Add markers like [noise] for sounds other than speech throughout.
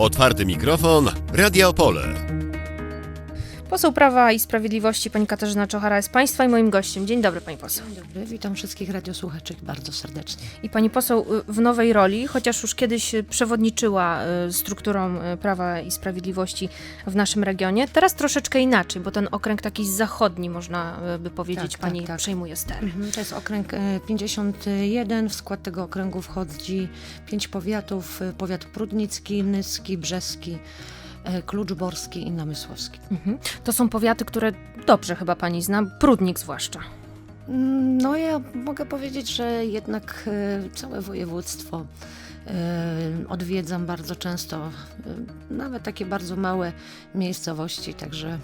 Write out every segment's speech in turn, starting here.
Otwarty mikrofon, Radia Opole. Poseł Prawa i Sprawiedliwości pani Katarzyna Czochara jest Państwa i moim gościem. Dzień dobry Pani poseł. Dzień dobry, witam wszystkich radiosłuchaczy bardzo serdecznie. I Pani poseł y, w nowej roli, chociaż już kiedyś y, przewodniczyła y, strukturą Prawa i Sprawiedliwości w naszym regionie, teraz troszeczkę inaczej, bo ten okręg taki zachodni, można by powiedzieć, Tak, tak, Pani tak. przejmuje stery. Mhm, To jest okręg e, 51. W skład tego okręgu wchodzi pięć powiatów. Powiat prudnicki, nyski, brzeski, kluczborski i namysłowski. Mhm. To są powiaty, które dobrze chyba Pani zna, Prudnik zwłaszcza. Mm, No ja mogę powiedzieć, że jednak e, całe województwo e, odwiedzam bardzo często, e, nawet takie bardzo małe miejscowości, także mm,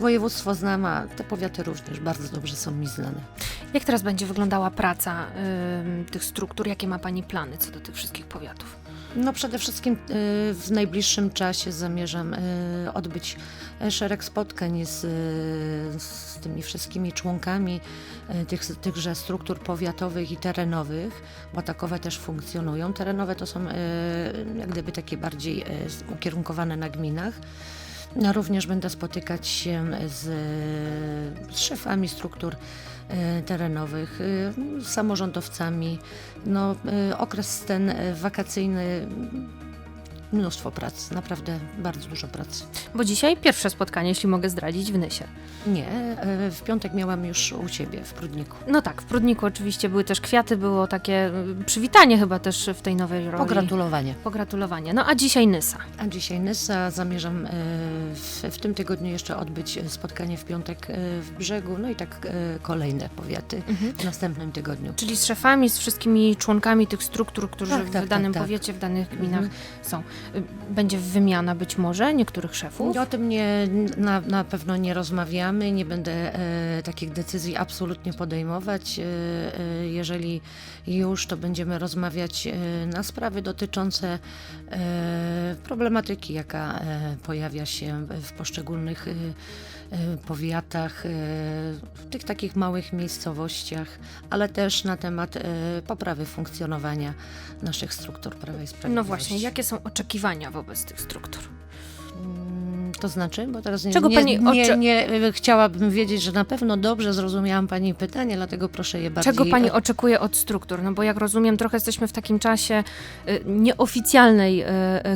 województwo znam, a te powiaty również bardzo dobrze są mi znane. Jak teraz będzie wyglądała praca tych struktur? Jakie ma Pani plany co do tych wszystkich powiatów? No przede wszystkim y, w najbliższym czasie zamierzam y, odbyć y, szereg spotkań z, y, z tymi wszystkimi członkami y, tych, tychże struktur powiatowych i terenowych, bo takowe też funkcjonują. Terenowe to są y, jak gdyby takie bardziej ukierunkowane na gminach. Ja również będę spotykać się z, z szefami struktur terenowych, y, samorządowcami. No, y, okres ten wakacyjny, mnóstwo pracy, naprawdę bardzo dużo pracy. Bo dzisiaj pierwsze spotkanie, jeśli mogę zdradzić, w Nysie. Nie, y, w piątek miałam już u siebie w Prudniku. No tak, w Prudniku oczywiście były też kwiaty, było takie y, przywitanie chyba też w tej nowej roli. Pogratulowanie. Pogratulowanie. No a dzisiaj Nysa. A dzisiaj Nysa zamierzam y, w, w tym tygodniu jeszcze odbyć spotkanie w piątek w brzegu, no i tak kolejne powiaty w następnym tygodniu. Czyli z szefami, z wszystkimi członkami tych struktur, którzy Tak, w tak, danym tak, tak. powiecie, w danych gminach Mhm. są. Y, Będzie wymiana być może niektórych szefów. O tym nie, na, na pewno nie rozmawiamy, nie będę e, takich decyzji absolutnie podejmować. E, e, jeżeli już, to będziemy rozmawiać e, na sprawy dotyczące e, problematyki, jaka e, pojawia się w poszczególnych e, e, powiatach, e, w tych takich małych miejscowościach, ale też na temat e, poprawy funkcjonowania naszych struktur Prawa i Sprawiedliwości. No właśnie, jakie są oczekiwania wobec tych struktur? To znaczy, bo teraz nie, Czego nie, pani nie, nie, e, chciałabym wiedzieć, że na pewno dobrze zrozumiałam Pani pytanie, dlatego proszę je bardziej... Czego Pani oczekuje od struktur? No bo jak rozumiem, trochę jesteśmy w takim czasie y, nieoficjalnej y,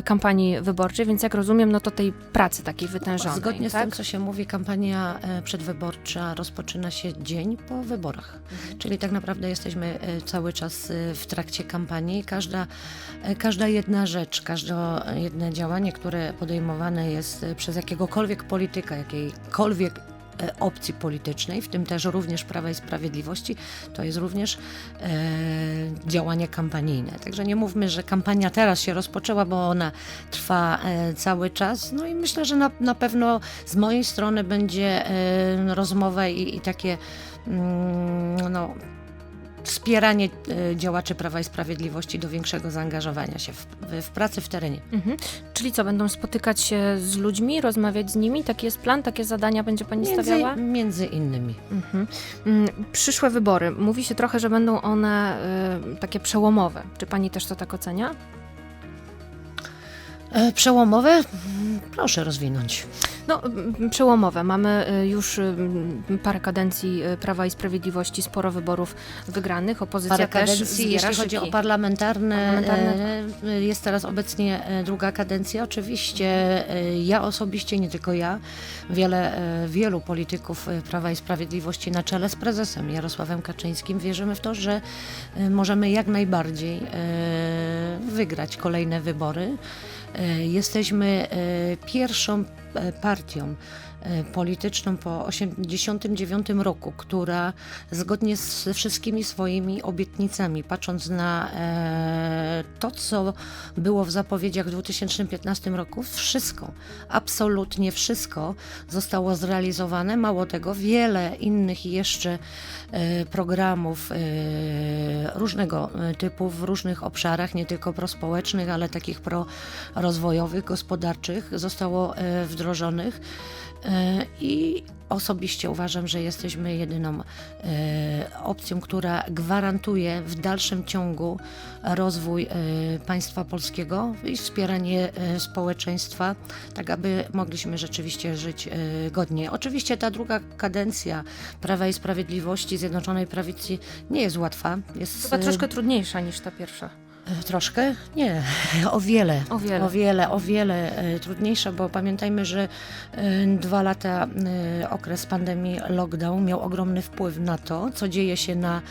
kampanii wyborczej, więc jak rozumiem, no to tej pracy takiej wytężonej. Zgodnie z tak? tym, co się mówi, kampania e, przedwyborcza rozpoczyna się dzień po wyborach. Mhm. Czyli tak naprawdę jesteśmy e, cały czas e, w trakcie kampanii. Każda, e, każda jedna rzecz, każde jedno działanie, które podejmowane jest e, przez jakiegokolwiek polityka, jakiejkolwiek e, opcji politycznej, w tym też również Prawa i Sprawiedliwości, to jest również e, działanie kampanijne. Także nie mówmy, że kampania teraz się rozpoczęła, bo ona trwa e, cały czas. No i myślę, że na, na pewno z mojej strony będzie e, rozmowa i, i takie mm, no, wspieranie e, działaczy Prawa i Sprawiedliwości do większego zaangażowania się w, w, w pracy w terenie. Mhm. Czyli co, będą spotykać się z ludźmi, rozmawiać z nimi? Taki jest plan, takie zadania będzie Pani stawiała? Między, między innymi. Mhm. Mm, Przyszłe wybory. Mówi się trochę, że będą one y, takie przełomowe. Czy Pani też to tak ocenia? E, Przełomowe? Mm, Proszę rozwinąć. No, przełomowe. Mamy y, już mm, parę kadencji y, Prawa i Sprawiedliwości, sporo wyborów wygranych. Opozycja Parę też kadencji, jeśli chodzi o parlamentarne, Parlamentarne. jest teraz obecnie druga kadencja. Oczywiście ja osobiście, nie tylko ja, wiele, wielu polityków Prawa i Sprawiedliwości na czele z prezesem Jarosławem Kaczyńskim wierzymy w to, że możemy jak najbardziej wygrać kolejne wybory. E, Jesteśmy e, pierwszą e, partią polityczną po 1989 roku, która zgodnie z wszystkimi swoimi obietnicami, patrząc na e, to, co było w zapowiedziach w 2015 roku, wszystko, absolutnie wszystko zostało zrealizowane. Mało tego, wiele innych jeszcze e, programów e, różnego e, typu w różnych obszarach, nie tylko prospołecznych, ale takich prorozwojowych, gospodarczych, zostało e, wdrożonych e, i osobiście uważam, że jesteśmy jedyną e, opcją, która gwarantuje w dalszym ciągu rozwój e, państwa polskiego i wspieranie e, społeczeństwa, tak aby mogliśmy rzeczywiście żyć e, godnie. Oczywiście ta druga kadencja Prawa i Sprawiedliwości, Zjednoczonej Prawicy nie jest łatwa. Jest Chyba e, troszkę trudniejsza niż ta pierwsza. Troszkę? Nie, o wiele. O wiele. O wiele, o wiele e, trudniejsza, bo pamiętajmy, że e, dwa lata e, okres pandemii, lockdown miał ogromny wpływ na to, co dzieje się na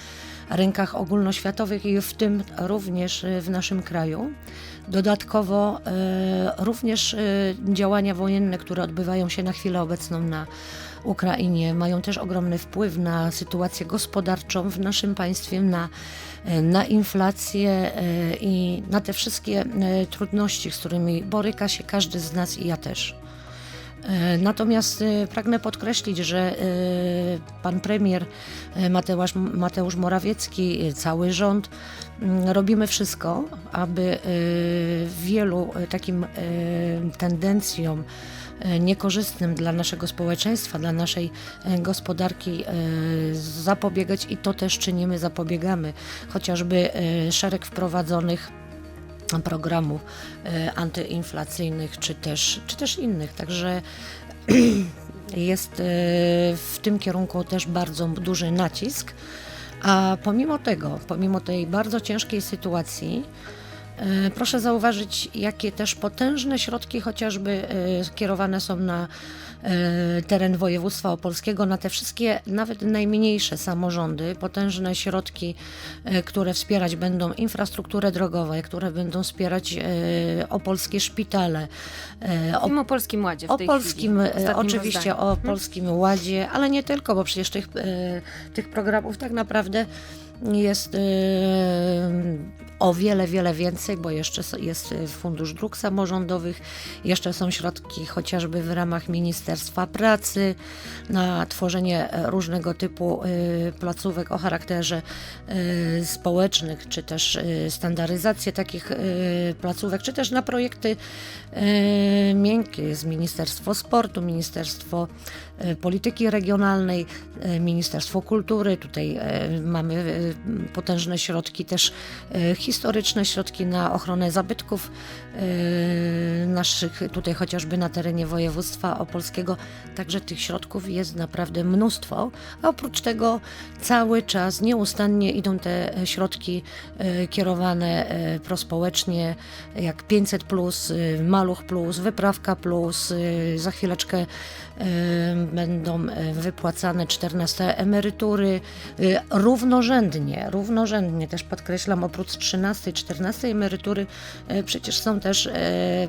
rynkach ogólnoświatowych i w tym również w naszym kraju. Dodatkowo również działania wojenne, które odbywają się na chwilę obecną na Ukrainie, mają też ogromny wpływ na sytuację gospodarczą w naszym państwie, na, e, na inflację e, i na te wszystkie e, trudności, z którymi boryka się każdy z nas i ja też. Natomiast pragnę podkreślić, że pan premier Mateusz, Mateusz Morawiecki, cały rząd, mm, robimy wszystko, aby wielu takim tendencjom niekorzystnym dla naszego społeczeństwa, dla naszej e, gospodarki e, zapobiegać i to też czynimy, zapobiegamy. Chociażby e, szereg wprowadzonych programów e, antyinflacyjnych, czy też, czy też innych. Także [clears throat] jest e, w tym kierunku też bardzo duży nacisk. A pomimo tego, pomimo tej bardzo ciężkiej sytuacji, e, proszę zauważyć, jakie też potężne środki chociażby e, skierowane są na e, teren województwa opolskiego, na te wszystkie, nawet najmniejsze samorządy, potężne środki, e, które wspierać będą infrastrukturę drogową, które będą wspierać e, opolskie szpitale, e, Mówimy o Polskim Ładzie w o tej polskim, chwili. e, oczywiście rozdaniu. o polskim ładzie, ale nie tylko, bo przecież tych, e, tych programów tak naprawdę jest e, o wiele, wiele więcej, bo jeszcze jest e, Fundusz Dróg Samorządowych, jeszcze są środki chociażby w ramach Ministerstwa Pracy na tworzenie e, różnego typu e, placówek o charakterze społecznych, czy też standaryzację takich placówek, czy też na projekty miękkie. Jest Ministerstwo Sportu, Ministerstwo Polityki Regionalnej, e, Ministerstwo Kultury. Tutaj e, mamy e, potężne środki, też e, historyczne środki na ochronę zabytków e, naszych, tutaj chociażby na terenie województwa opolskiego. Także tych środków jest naprawdę mnóstwo. A oprócz tego cały czas nieustannie idą te e, środki e, kierowane e, prospołecznie, jak 500, e, Maluch, plus, Wyprawka, plus, e, za chwileczkę e, będą e, wypłacane 14 emerytury e, równorzędnie, równorzędnie też podkreślam, oprócz 13 i 14 emerytury e, przecież są też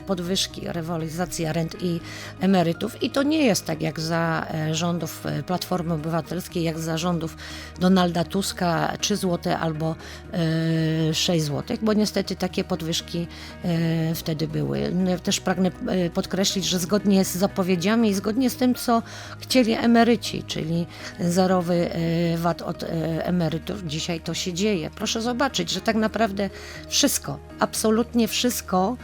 podwyżki, rewolucja rent i emerytów i to nie jest tak jak za rządów Platformy Obywatelskiej, jak za rządów Donalda Tuska 3 zł albo e, 6 zł, bo niestety takie podwyżki wtedy były. Też pragnę podkreślić, że zgodnie z zapowiedziami i zgodnie z tym, co chcieli emeryci, czyli zerowy e, VAT od e, emerytów, dzisiaj to się dzieje. Proszę zobaczyć, że tak naprawdę wszystko, absolutnie wszystko,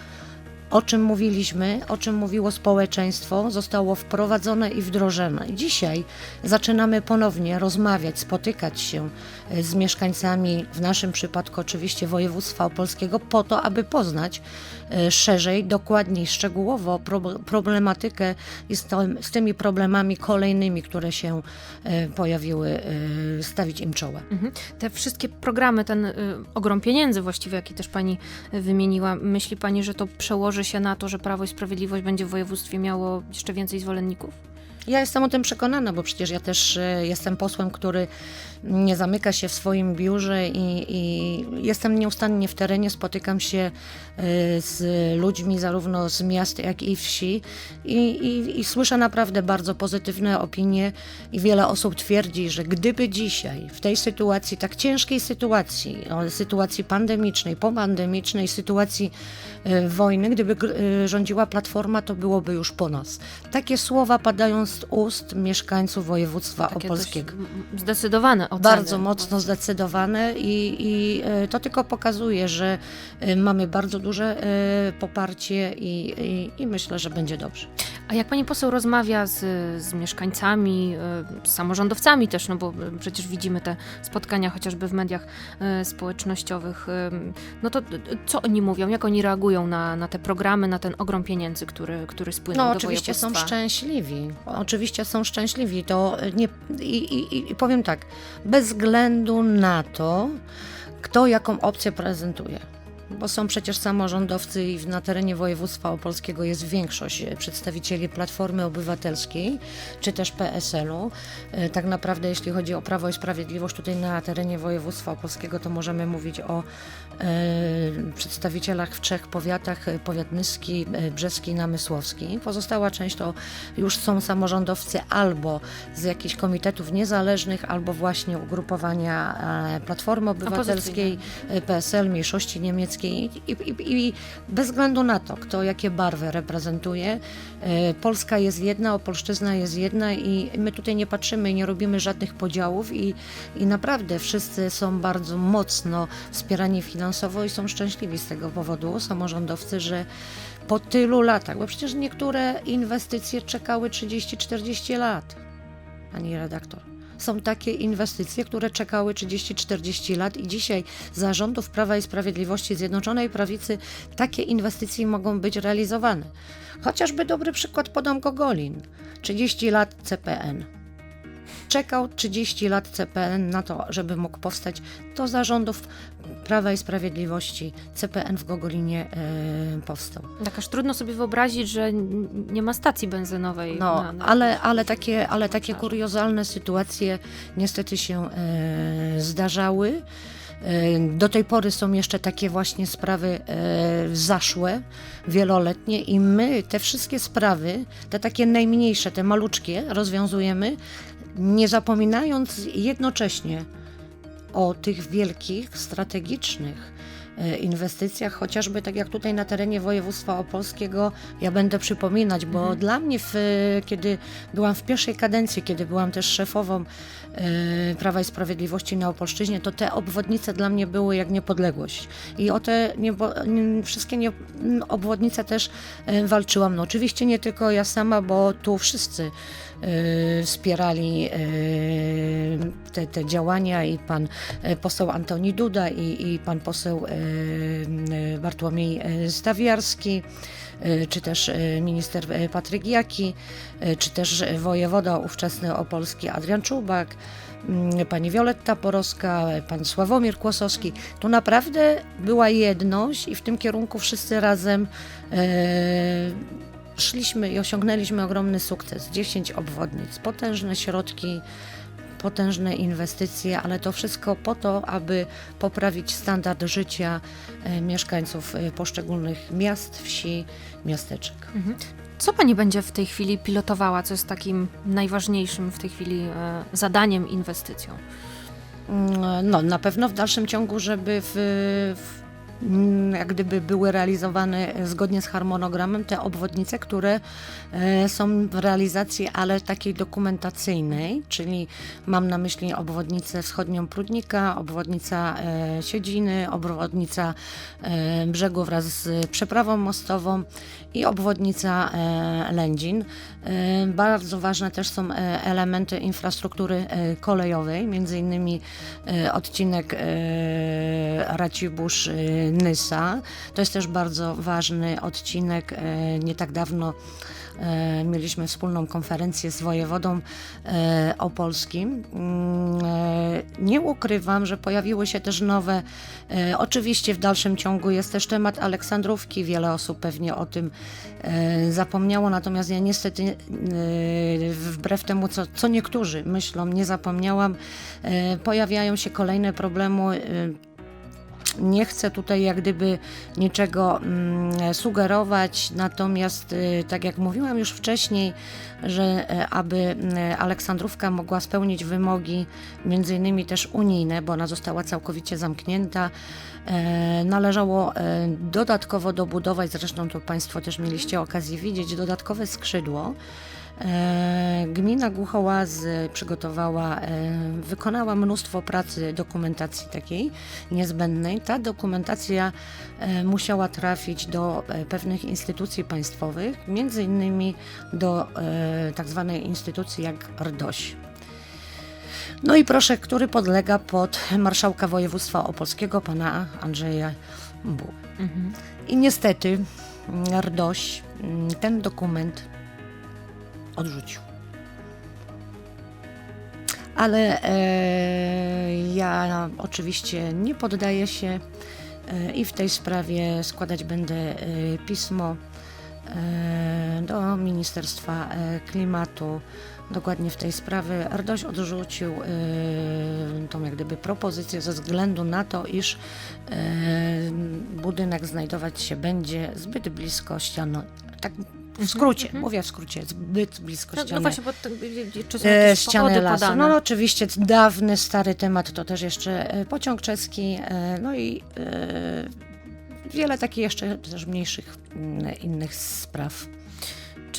o czym mówiliśmy, o czym mówiło społeczeństwo, zostało wprowadzone i wdrożone. Dzisiaj zaczynamy ponownie rozmawiać, spotykać się e, z mieszkańcami, w naszym przypadku oczywiście województwa opolskiego, po to, aby poznać e, szerzej, dokładniej, szczegółowo pro- problematykę i z, tym, z tymi problemami kolejnymi, które się e, pojawiły, stawić im czoła. Mhm. Te wszystkie programy, ten y, ogrom pieniędzy właściwie, jaki też pani wymieniła, myśli pani, że to przełoży się na to, że Prawo i Sprawiedliwość będzie w województwie miało jeszcze więcej zwolenników? Ja jestem o tym przekonana, bo przecież ja też e, jestem posłem, który nie zamyka się w swoim biurze i, i jestem nieustannie w terenie, spotykam się e, z ludźmi zarówno z miast, jak i wsi i, i, i słyszę naprawdę bardzo pozytywne opinie i wiele osób twierdzi, że gdyby dzisiaj w tej sytuacji, tak ciężkiej sytuacji, sytuacji pandemicznej, popandemicznej, sytuacji e, wojny, gdyby e, rządziła Platforma, to byłoby już po nas. Takie słowa padają z ust mieszkańców województwa Takie opolskiego. Zdecydowane oceny. Bardzo mocno zdecydowane i, i e, to tylko pokazuje, że e, mamy bardzo duże e, poparcie i, i, i myślę, że będzie dobrze. A jak pani poseł rozmawia z, z mieszkańcami, y, z samorządowcami też, no bo y, przecież widzimy te spotkania chociażby w mediach y, społecznościowych, no to co oni mówią, jak oni reagują na, na te programy, na ten ogrom pieniędzy, który, który spłynął No do oczywiście są szczęśliwi. Oczywiście są szczęśliwi. To nie, i, i, I powiem tak, bez względu na to, kto jaką opcję prezentuje. Bo są przecież samorządowcy i na terenie województwa opolskiego jest większość e, przedstawicieli Platformy Obywatelskiej czy też PSL-u. E, Tak naprawdę jeśli chodzi o Prawo i Sprawiedliwość tutaj na terenie województwa opolskiego to możemy mówić o e, przedstawicielach w trzech powiatach, powiat nyski, brzeski i namysłowski. Pozostała część to już są samorządowcy albo z jakichś komitetów niezależnych, albo właśnie ugrupowania Platformy Obywatelskiej, PSL, mniejszości niemieckiej i, i, i bez względu na to, kto jakie barwy reprezentuje, e, Polska jest jedna, Opolszczyzna jest jedna i my tutaj nie patrzymy nie robimy żadnych podziałów i, i naprawdę wszyscy są bardzo mocno wspierani finansowo i są szczęśliwi z tego powodu, samorządowcy, że po tylu latach, bo przecież niektóre inwestycje czekały 30-40 lat, pani redaktor. Są takie inwestycje, które czekały 30-40 lat i dzisiaj za rządów Prawa i Sprawiedliwości Zjednoczonej Prawicy takie inwestycje mogą być realizowane. Chociażby dobry przykład podam Gogolin. 30 lat CPN. Czekał 30 lat CPN na to, żeby mógł powstać. To za rządów Prawa i Sprawiedliwości CPN w Gogolinie e, powstał. Tak aż trudno sobie wyobrazić, że nie ma stacji benzynowej. No, na, na... ale, ale, takie, ale takie kuriozalne sytuacje niestety się e, zdarzały. E, Do tej pory są jeszcze takie właśnie sprawy zaszłe, wieloletnie i my te wszystkie sprawy, te takie najmniejsze, te maluczkie rozwiązujemy, nie zapominając jednocześnie o tych wielkich, strategicznych e, inwestycjach, chociażby tak jak tutaj na terenie województwa opolskiego, ja będę przypominać, bo dla mnie, w, kiedy byłam w pierwszej kadencji, kiedy byłam też szefową Prawa i Sprawiedliwości na Opolszczyźnie, to te obwodnice dla mnie były jak niepodległość. I o te niebo, wszystkie nie, obwodnice też e, walczyłam. No oczywiście nie tylko ja sama, bo tu wszyscy e, wspierali e, te, te działania i pan e, poseł Antoni Duda i, i pan poseł e, e, Bartłomiej e, Stawiarski, e, czy też e, minister e, Patryk Jaki, e, czy też wojewoda ówczesny opolski Adrian Czubak, mm, pani Wioletta Porowska, e, pan Sławomir Kłosowski. Tu naprawdę była jedność i w tym kierunku wszyscy razem e, szliśmy i osiągnęliśmy ogromny sukces. 10 obwodnic, potężne środki, potężne inwestycje, ale to wszystko po to, aby poprawić standard życia e, mieszkańców e, poszczególnych miast, wsi, miasteczek. Mhm. Co pani będzie w tej chwili pilotowała, co jest takim najważniejszym w tej chwili e, zadaniem, inwestycją? Mm, No, na pewno w dalszym ciągu, żeby w, w, jak gdyby były realizowane zgodnie z harmonogramem te obwodnice, które e, są w realizacji, ale takiej dokumentacyjnej, czyli mam na myśli obwodnicę wschodnią Prudnika, obwodnica e, Siedziny, obwodnica e, brzegu wraz z przeprawą mostową i obwodnica e, Lędzin. E, Bardzo ważne też są e, elementy infrastruktury kolejowej, między innymi odcinek Racibórz-Nysa. To jest też bardzo ważny odcinek. Nie tak dawno mieliśmy wspólną konferencję z wojewodą opolskim. Mm, Nie ukrywam, że pojawiły się też nowe, oczywiście w dalszym ciągu jest też temat Aleksandrówki, wiele osób pewnie o tym zapomniało, natomiast ja niestety e, wbrew temu, co, co niektórzy myślą, nie zapomniałam, e, pojawiają się kolejne problemy e, nie chcę tutaj jak gdyby niczego mm, sugerować, natomiast y, tak jak mówiłam już wcześniej, że y, aby y, Aleksandrówka mogła spełnić wymogi między innymi też unijne, bo ona została całkowicie zamknięta, należało dodatkowo dobudować, zresztą to Państwo też mieliście okazję widzieć, dodatkowe skrzydło Gmina Głuchołazy przygotowała, e, wykonała mnóstwo pracy dokumentacji takiej niezbędnej. Ta dokumentacja e, musiała trafić do e, pewnych instytucji państwowych, między innymi do e, tak zwanej instytucji jak RDOŚ. No i proszę, który podlega pod marszałka województwa opolskiego, pana Andrzeja Bu. Mhm. I niestety mm, RDOŚ mm, ten dokument odrzucił. Ale e, ja oczywiście nie poddaję się e, i w tej sprawie składać będę e, pismo e, do Ministerstwa e, Klimatu. Dokładnie w tej sprawie RDOŚ odrzucił e, tą jak gdyby propozycję ze względu na to, iż e, budynek znajdować się będzie zbyt blisko ściany. Tak w skrócie, mówię w skrócie, zbyt blisko No, no ściany. właśnie, bo to, czy są E, jakieś ściany powody lasu. podane? No oczywiście dawny, stary temat to też jeszcze e, pociąg czeski, e, no i e, wiele takich jeszcze też mniejszych innych spraw.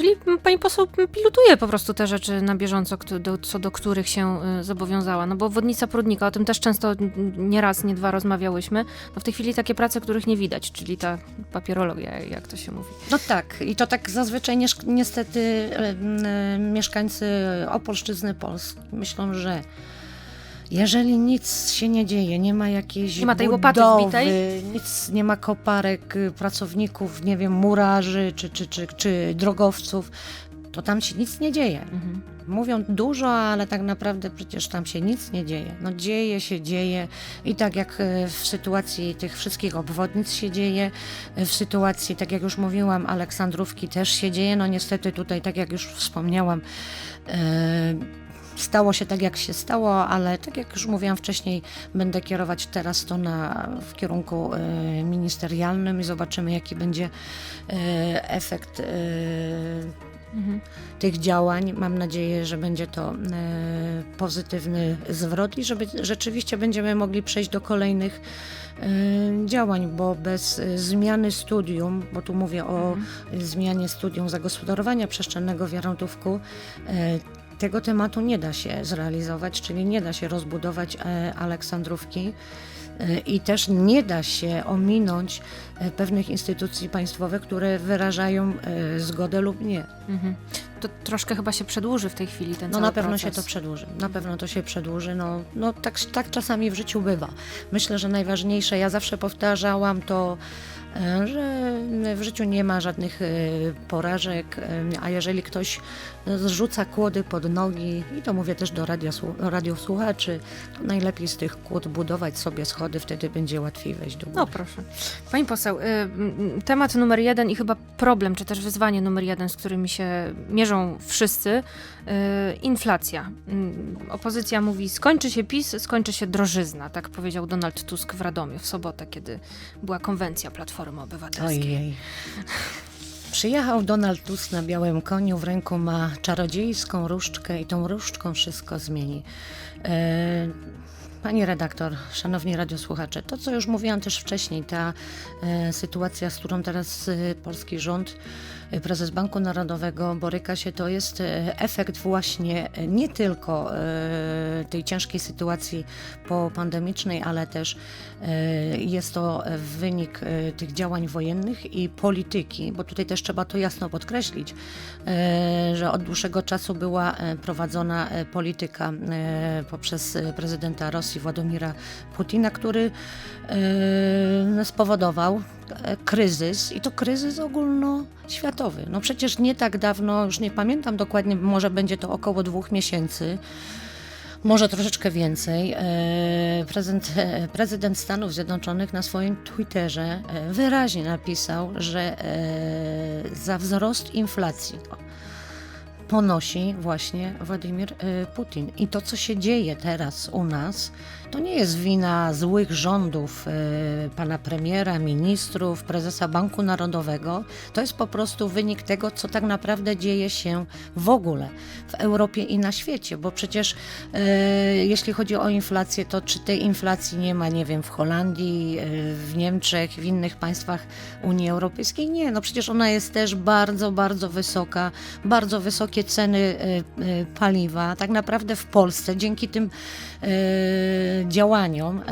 Czyli pani poseł pilotuje po prostu te rzeczy na bieżąco, do, co do których się y, zobowiązała. No bo obwodnica Prudnika, o tym też często nie raz, nie dwa rozmawiałyśmy. No w tej chwili takie prace, których nie widać, czyli ta papierologia, jak to się mówi. No tak, i to tak zazwyczaj niestety m, e, mieszkańcy Opolszczyzny Polski myślą, że jeżeli nic się nie dzieje, nie ma jakiejś Nie ma tej łopaty budowy, wbitej? nic, nie ma koparek, y, pracowników, nie wiem, murarzy czy, czy, czy, czy drogowców, to tam się nic nie dzieje. Mhm. Mówią dużo, ale tak naprawdę przecież tam się nic nie dzieje. No dzieje się, dzieje i tak jak e, w sytuacji tych wszystkich obwodnic się dzieje, e, w sytuacji, tak jak już mówiłam, Aleksandrówki też się dzieje. No niestety tutaj, tak jak już wspomniałam, e, stało się tak, jak się stało, ale tak jak już mówiłam wcześniej, będę kierować teraz to na, w kierunku e, ministerialnym i zobaczymy, jaki będzie e, efekt e, Mhm. tych działań. Mam nadzieję, że będzie to e, pozytywny zwrot i że be- rzeczywiście będziemy mogli przejść do kolejnych e, działań, bo bez zmiany studium, bo tu mówię o Mhm. zmianie studium zagospodarowania przestrzennego w Jarątówku, e, tego tematu nie da się zrealizować, czyli nie da się rozbudować e, Aleksandrówki. E, I też nie da się ominąć e, pewnych instytucji państwowych, które wyrażają zgodę lub nie. Mhm. To troszkę chyba się przedłuży w tej chwili ten No na pewno proces. się to przedłuży. Na pewno to się przedłuży. No, no tak, tak czasami w życiu bywa. Myślę, że najważniejsze, ja zawsze powtarzałam to, że w życiu nie ma żadnych porażek, a jeżeli ktoś zrzuca kłody pod nogi, i to mówię też do radio, radiosłuchaczy, to najlepiej z tych kłód budować sobie schody, wtedy będzie łatwiej wejść do góry. No proszę. Pani poseł, y, temat numer jeden i chyba problem, czy też wyzwanie numer jeden, z którymi się mierzą wszyscy, y, inflacja. Mm, Opozycja mówi, skończy się PiS, skończy się drożyzna, tak powiedział Donald Tusk w Radomiu w sobotę, kiedy była konwencja Platformy Obywatelskiej. Ojej. [laughs] Przyjechał Donald Tusk na białym koniu, w ręku ma czarodziejską różdżkę i tą różdżką wszystko zmieni. E, Pani redaktor, szanowni radiosłuchacze, to co już mówiłam też wcześniej, ta e, sytuacja, z którą teraz e, polski rząd, prezes Banku Narodowego boryka się, to jest e, efekt właśnie e, nie tylko e, tej ciężkiej sytuacji popandemicznej, ale też jest to wynik tych działań wojennych i polityki, bo tutaj też trzeba to jasno podkreślić, że od dłuższego czasu była prowadzona polityka poprzez prezydenta Rosji Władimira Putina, który spowodował kryzys i to kryzys ogólnoświatowy. No przecież nie tak dawno, już nie pamiętam dokładnie, może będzie to około dwóch miesięcy, może troszeczkę więcej. e, Prezydent, e, prezydent Stanów Zjednoczonych na swoim Twitterze e, wyraźnie napisał, że e, za wzrost inflacji ponosi właśnie Władimir e, Putin. I to, co się dzieje teraz u nas, to nie jest wina złych rządów e, pana premiera, ministrów, prezesa Banku Narodowego. To jest po prostu wynik tego, co tak naprawdę dzieje się w ogóle w Europie i na świecie, bo przecież e, jeśli chodzi o inflację, to czy tej inflacji nie ma, nie wiem, w Holandii, w Niemczech, w innych państwach Unii Europejskiej? Nie, no przecież ona jest też bardzo, bardzo wysoka, bardzo wysokie ceny e, e, paliwa, tak naprawdę w Polsce dzięki tym e, działaniom,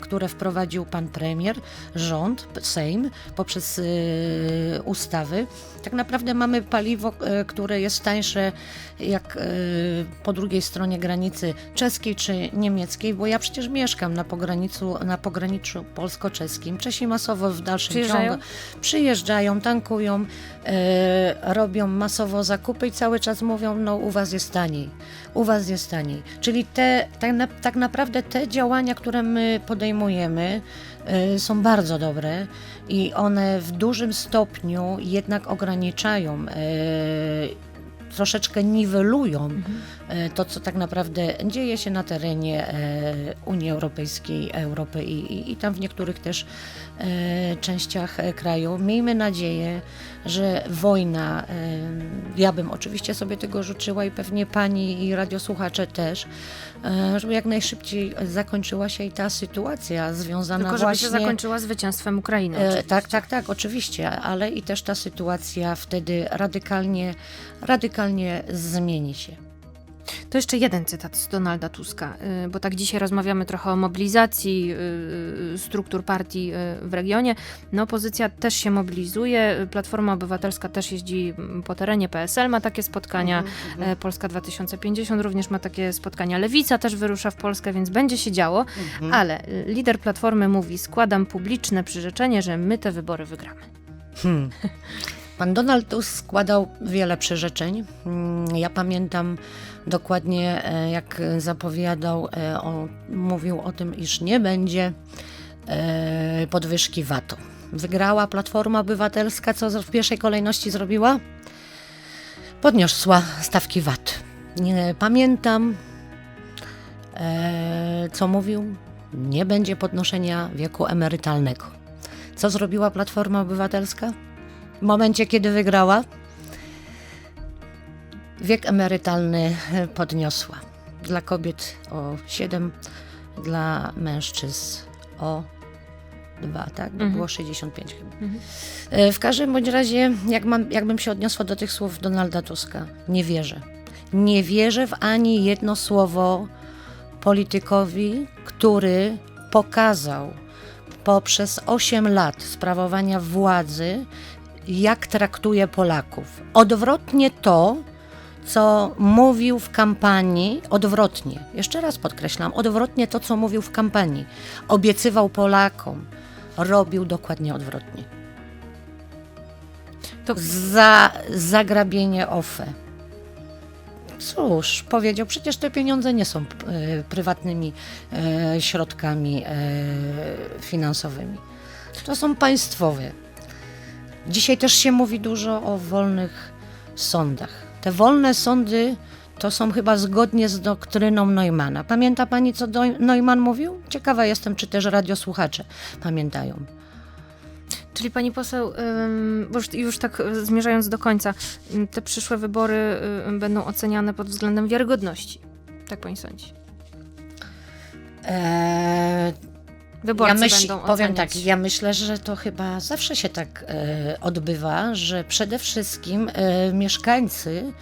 które wprowadził pan premier, rząd, Sejm poprzez ustawy, tak naprawdę mamy paliwo, które jest tańsze jak po drugiej stronie granicy czeskiej czy niemieckiej, bo ja przecież mieszkam na pograniczu, na pograniczu polsko-czeskim. Czesi masowo w dalszym Przyjeżdżają? ciągu przyjeżdżają, tankują, robią masowo zakupy i cały czas mówią, no u was jest taniej, u was jest taniej. Czyli te, tak, na, tak naprawdę te działania, które my podejmujemy, e, są bardzo dobre i one w dużym stopniu jednak ograniczają e, troszeczkę niwelują e, to, co tak naprawdę dzieje się na terenie e, Unii Europejskiej, Europy i, i, i tam w niektórych też e, częściach kraju. Miejmy nadzieję, że wojna, ja bym oczywiście sobie tego życzyła i pewnie pani i radiosłuchacze też, e, żeby jak najszybciej zakończyła się i ta sytuacja związana Tylko żeby właśnie... się zakończyła zwycięstwem Ukrainy. E, oczywiście. tak, tak, tak, oczywiście, ale i też ta sytuacja wtedy radykalnie, radykalnie zmieni się. To jeszcze jeden cytat z Donalda Tuska, y, bo tak dzisiaj rozmawiamy trochę o mobilizacji y, y, struktur partii w regionie. No opozycja też się mobilizuje, Platforma Obywatelska też jeździ mm, po terenie, PSL ma takie spotkania, e, Polska 2050 również ma takie spotkania, Lewica też wyrusza w Polskę, więc będzie się działo, ale y, lider Platformy mówi, składam publiczne przyrzeczenie, że my te wybory wygramy. Hmm. [laughs] Pan Donald Tusk składał wiele przyrzeczeń. Mm, Ja pamiętam dokładnie, e, jak zapowiadał, e, mówił o tym, iż nie będzie e, podwyżki VAT-u. Wygrała Platforma Obywatelska, co w pierwszej kolejności zrobiła? Podniosła stawki VAT. Nie pamiętam, co mówił. Nie będzie podnoszenia wieku emerytalnego. Co zrobiła Platforma Obywatelska? W momencie, kiedy wygrała, wiek emerytalny podniosła. Dla kobiet o 7, dla mężczyzn o 2, tak? Bo Mhm. było 65 chyba. Mhm. E, W każdym bądź razie, jak mam, jakbym się odniosła do tych słów Donalda Tuska, nie wierzę. Nie wierzę w ani jedno słowo politykowi, który pokazał poprzez 8 lat sprawowania władzy, jak traktuje Polaków. Odwrotnie to, co mówił w kampanii, odwrotnie, jeszcze raz podkreślam, odwrotnie to, co mówił w kampanii. Obiecywał Polakom, robił dokładnie odwrotnie. To Za zagrabienie OFE. Cóż, powiedział, przecież te pieniądze nie są e, prywatnymi e, środkami e, finansowymi. To są państwowe. Dzisiaj też się mówi dużo o wolnych sądach. Te wolne sądy to są chyba zgodnie z doktryną Neumana. Pamięta pani, co Neumann mówił? Ciekawa jestem, czy też radiosłuchacze pamiętają. Czyli pani poseł, już, już tak zmierzając do końca, te przyszłe wybory będą oceniane pod względem wiarygodności. Tak pani sądzi? Eee, Wyborcy ja myśl, będą powiem oceniać. tak, ja myślę, że to chyba zawsze się tak e, odbywa, że przede wszystkim e, mieszkańcy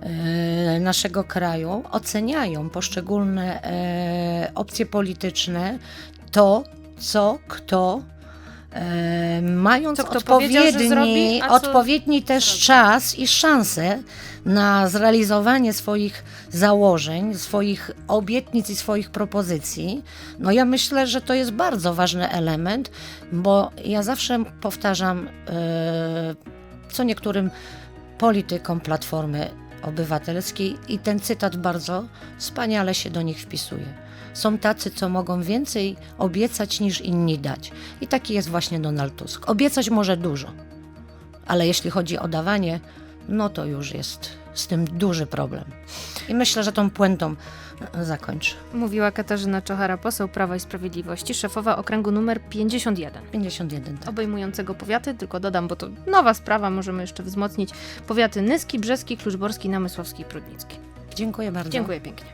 e, naszego kraju oceniają poszczególne e, opcje polityczne, to, co kto mając Co odpowiedni, zrobi, odpowiedni też czas i szansę na zrealizowanie swoich założeń, swoich obietnic i swoich propozycji, no ja myślę, że to jest bardzo ważny element, bo ja zawsze powtarzam, e, co niektórym politykom Platformy Obywatelskiej i ten cytat bardzo wspaniale się do nich wpisuje. Są tacy, co mogą więcej obiecać niż inni dać. I taki jest właśnie Donald Tusk. Obiecać może dużo, ale jeśli chodzi o dawanie, no to już jest z tym duży problem. I myślę, że tą puentą zakończę. Mówiła Katarzyna Czochara, poseł Prawa i Sprawiedliwości, szefowa okręgu numer 51. 51, tak. obejmującego powiaty, tylko dodam, bo to nowa sprawa, możemy jeszcze wzmocnić. Powiaty Nyski, Brzeski, Kluczborski, Namysłowski i Prudnicki. Dziękuję bardzo. Dziękuję pięknie.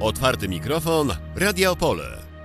Otwarty mikrofon, Radio Opole.